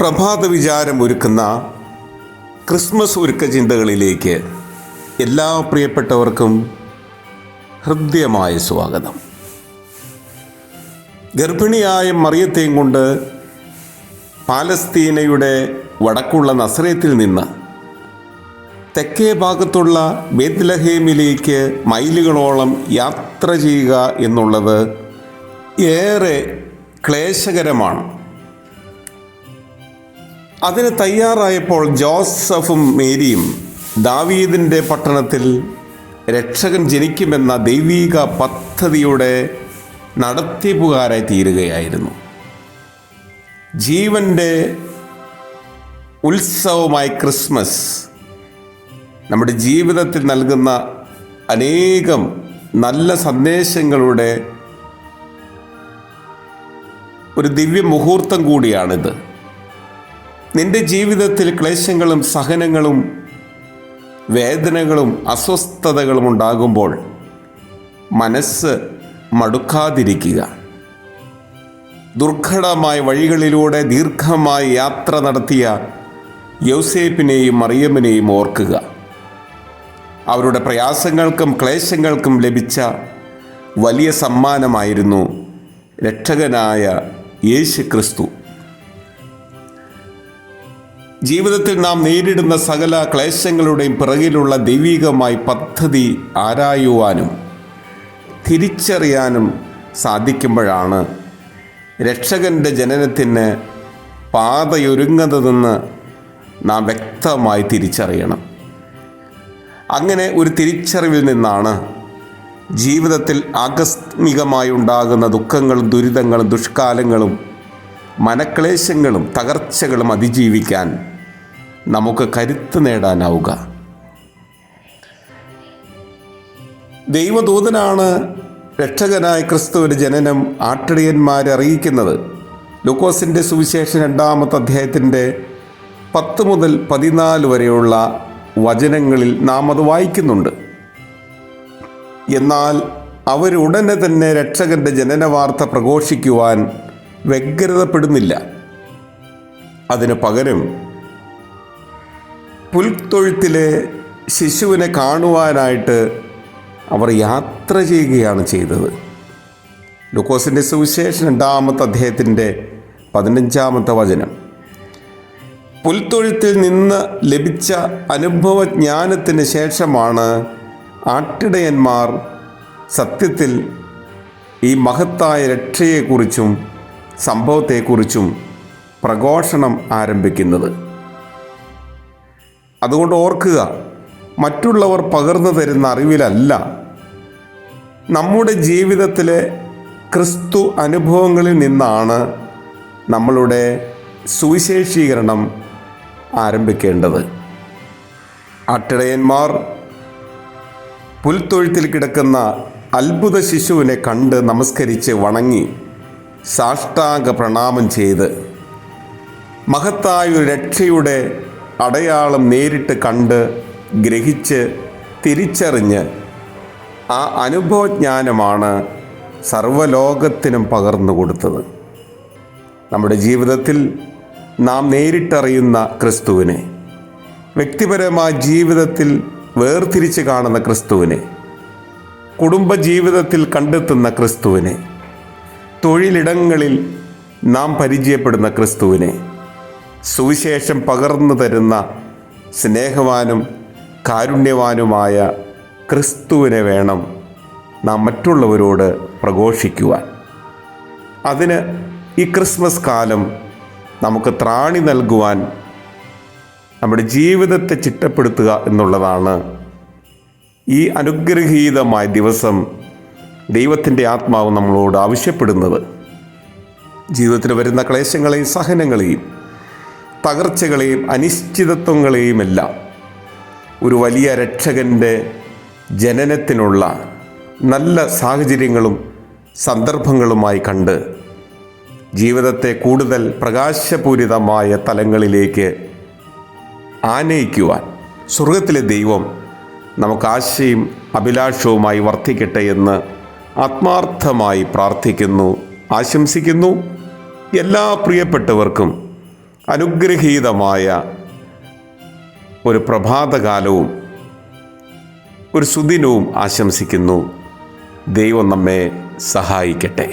പ്രഭാത വിചാരം ഒരുക്കുന്ന ക്രിസ്മസ് ഒരുക്ക ചിന്തകളിലേക്ക് എല്ലാ പ്രിയപ്പെട്ടവർക്കും ഹൃദ്യമായ സ്വാഗതം. ഗർഭിണിയായ മറിയത്തെയും കൊണ്ട് പാലസ്തീനയുടെ വടക്കുള്ള നസ്രയത്തിൽ നിന്ന് തെക്കേ ഭാഗത്തുള്ള ബേത്ലഹേമിലേക്ക് മൈലുകളോളം യാത്ര ചെയ്യുക എന്നുള്ളത് ഏറെ ക്ലേശകരമാണ്. അതിന് തയ്യാറായപ്പോൾ ജോസഫും മേരിയും ദാവീദിന്റെ പട്ടണത്തിൽ രക്ഷകൻ ജനിക്കുമെന്ന ദൈവീക പദ്ധതിയുടെ നടത്തിപ്പുകാരായി തീരുകയായിരുന്നു. ജീവന്റെ ഉത്സവമായ ക്രിസ്മസ് നമ്മുടെ ജീവിതത്തിൽ നൽകുന്ന അനേകം നല്ല സന്ദേശങ്ങളുടെ ഒരു ദിവ്യ മുഹൂർത്തം കൂടിയാണിത്. നിന്റെ ജീവിതത്തിൽ ക്ലേശങ്ങളും സഹനങ്ങളും വേദനകളും അസ്വസ്ഥതകളും ഉണ്ടാകുമ്പോൾ മനസ്സ് മടുക്കാതിരിക്കുക. ദുർഘടമായ വഴികളിലൂടെ ദീർഘമായി യാത്ര നടത്തിയ യൗസേപ്പിനെയും മറിയമ്മിനെയും ഓർക്കുക. അവരുടെ പ്രയാസങ്ങൾക്കും ക്ലേശങ്ങൾക്കും ലഭിച്ച വലിയ സമ്മാനമായിരുന്നു രക്ഷകനായ യേശു ക്രിസ്തു ജീവിതത്തിൽ നാം നേരിടുന്ന സകല ക്ലേശങ്ങളുടെയും പിറകിലുള്ള ദൈവികമായ പദ്ധതി ആരായുവാനും തിരിച്ചറിയാനും സാധിക്കുമ്പോഴാണ് രക്ഷകന്റെ ജനനത്തിന് പാതയൊരുങ്ങുന്നതെന്ന് നാം വ്യക്തമായി തിരിച്ചറിയണം. അങ്ങനെ ഒരു തിരിച്ചറിവിൽ നിന്നാണ് ജീവിതത്തിൽ ആകസ്മികമായി ഉണ്ടാകുന്ന ദുഃഖങ്ങളും ദുരിതങ്ങളും ദുഷ്കാലങ്ങളും മനക്ലേശങ്ങളും തകർച്ചകളും അതിജീവിക്കാൻ നമുക്ക് കരുത്ത് നേടാനാവുക. ദൈവദൂതനാണ് രക്ഷകനായ ക്രിസ്തുവിന്റെ ജനനം ആട്ടിടയന്മാരെ അറിയിക്കുന്നത്. ലൂക്കോസിന്റെ സുവിശേഷം രണ്ടാമത്തെ അധ്യായത്തിന്റെ പത്ത് മുതൽ പതിനാല് വരെയുള്ള വചനങ്ങളിൽ നാം അത് വായിക്കുന്നുണ്ട്. എന്നാൽ അവരുടനെ തന്നെ രക്ഷകന്റെ ജനന വാർത്ത പ്രഘോഷിക്കുവാൻ വ്യഗ്രതപ്പെടുന്നില്ല. അതിനു പകരം പുൽത്തൊഴുത്തിലെ ശിശുവിനെ കാണുവാനായിട്ട് അവർ യാത്ര ചെയ്യുകയാണ് ചെയ്തത്. ലുക്കോസിന്റെ സുവിശേഷം രണ്ടാമത്തെ അദ്ദേഹത്തിന്റെ പതിനഞ്ചാമത്തെ വചനം. പുൽത്തൊഴുത്തിൽ നിന്ന് ലഭിച്ച അനുഭവജ്ഞാനത്തിന് ശേഷമാണ് ആട്ടിടയന്മാർ സത്യത്തിൽ ഈ മഹത്തായ രക്ഷയെക്കുറിച്ചും സംഭവത്തെക്കുറിച്ചും പ്രഘോഷണം ആരംഭിക്കുന്നത്. അതുകൊണ്ട് ഓർക്കുക മറ്റുള്ളവർ പകർന്നു തരുന്ന അറിവിലല്ല. നമ്മുടെ ജീവിതത്തിലെ ക്രിസ്തു അനുഭവങ്ങളിൽ നിന്നാണ് നമ്മളുടെ സുവിശേഷീകരണം ആരംഭിക്കേണ്ടത്. അട്ടിടയന്മാർ പുൽത്തൊഴുത്തിൽ കിടക്കുന്ന അത്ഭുത ശിശുവിനെ കണ്ട് നമസ്കരിച്ച് വണങ്ങി. സാഷ്ടാംഗ പ്രണാമം ചെയ്ത് മഹത്തായ രക്ഷയുടെ അടയാളം നേരിട്ട് കണ്ട് ഗ്രഹിച്ച് തിരിച്ചറിഞ്ഞ് ആ അനുഭവജ്ഞാനമാണ് സർവലോകത്തിനും പകർന്നു കൊടുത്തത്. നമ്മുടെ ജീവിതത്തിൽ നാം നേരിട്ടറിയുന്ന ക്രിസ്തുവിനെ വ്യക്തിപരമായ ജീവിതത്തിൽ വേർതിരിച്ച് കാണുന്ന ക്രിസ്തുവിനെ കുടുംബജീവിതത്തിൽ കണ്ടെത്തുന്ന ക്രിസ്തുവിനെ തൊഴിലിടങ്ങളിൽ നാം പരിചയപ്പെടുന്ന ക്രിസ്തുവിനെ സുവിശേഷം പകർന്നു തരുന്ന സ്നേഹവാനും കാരുണ്യവാനുമായ ക്രിസ്തുവിനെ വേണം നാം മറ്റുള്ളവരോട് പ്രഘോഷിക്കുവാൻ. അതിന് ഈ ക്രിസ്മസ് കാലം നമുക്ക് ത്രാണി നൽകുവാൻ നമ്മുടെ ജീവിതത്തെ ചിട്ടപ്പെടുത്തുക എന്നുള്ളതാണ് ഈ അനുഗ്രഹീതമായ ദിവസം ദൈവത്തിന്റെ ആത്മാവ് നമ്മളോട് ആവശ്യപ്പെടുന്നത്. ജീവിതത്തിൽ വരുന്ന ക്ലേശങ്ങളെയും സഹനങ്ങളെയും തകർച്ചകളെയും അനിശ്ചിതത്വങ്ങളെയും എല്ലാം ഒരു വലിയ രക്ഷകന്റെ ജനനത്തിനുള്ള നല്ല സാഹചര്യങ്ങളും സന്ദർഭങ്ങളുമായി കണ്ട് ജീവിതത്തെ കൂടുതൽ പ്രകാശപൂരിതമായ തലങ്ങളിലേക്ക് ആനയിക്കുവാൻ സ്വർഗത്തിലെ ദൈവം നമുക്ക് ആശയും അഭിലാഷവുമായി വർദ്ധിക്കട്ടെ എന്ന് ആത്മാർത്ഥമായി പ്രാർത്ഥിക്കുന്നു ആശംസിക്കുന്നു. എല്ലാ പ്രിയപ്പെട്ടവർക്കും അനുഗ്രഹീതമായ ഒരു പ്രഭാതകാലവും ഒരു സുദിനവും ആശംസിക്കുന്നു. ദൈവം നമ്മെ സഹായിക്കട്ടെ.